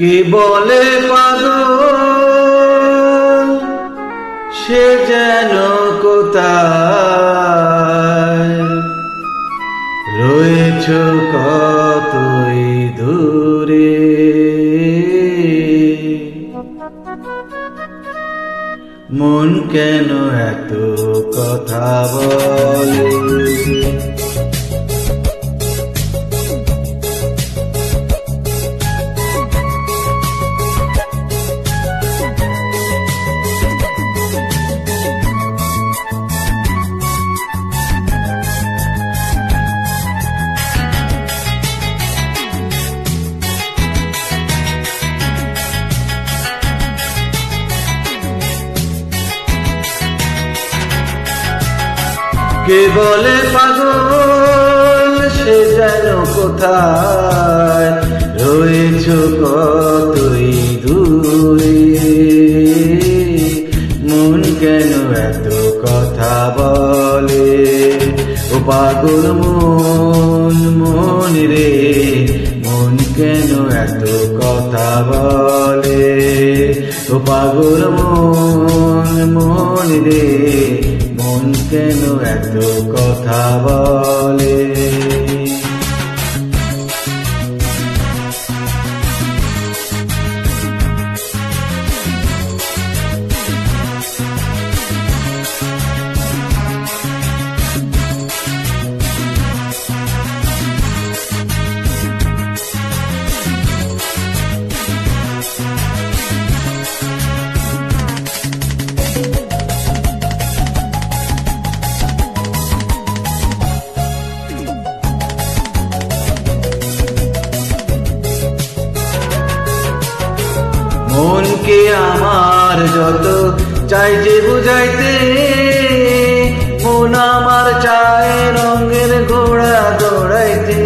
কে বলে পাগল? সে যেন কোথায়? রয়েছ কতই দূরে? মন কেন এত কথা বলে? কে বলে পাগল, সে যেন কোথায়? রয়েছ কতই দূরে? মন কেন এত কথা বলে? ও পাগল মন মন রে, মন কেন এত কথা বলে? ও পাগল মন মন রে কেন এত কথা বলে। মনকে আমার যত। চাই যে বুঝাইতে, মন আমার চায় রঙের ঘোড়া দৌড়াইতে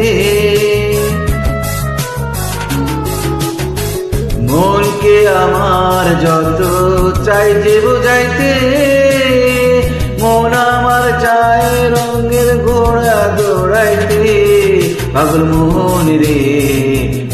মনকে আমার যত চাই যে বুঝাইতে, মন আমার চায় রঙের ঘোড়া দৌড়াইতে পাগল মোহন রে।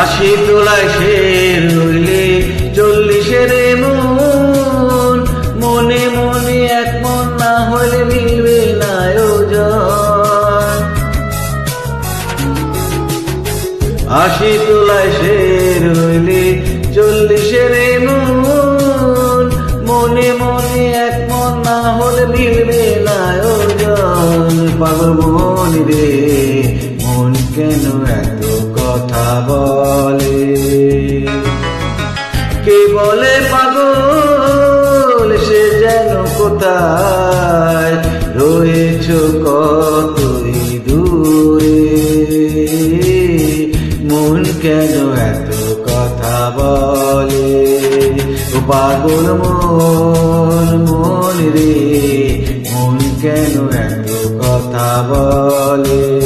আশি তোলায় সে রইলে চল্লিশের মন। মনে মনে এক মন না হলে মিলবে না আশি তোলায় সে রইলে চল্লিশের মন। মনে মনে এক মন না হলে মিলবে না পাগল মন রে মন কেন এত কথা বলে। কে বলে পাগল, সে যেন কোথায়? রয়েছ কতই দূরে? মন কেন এত কথা বলে? পাগল মন মন রে, মন কেন এত কথা বলে?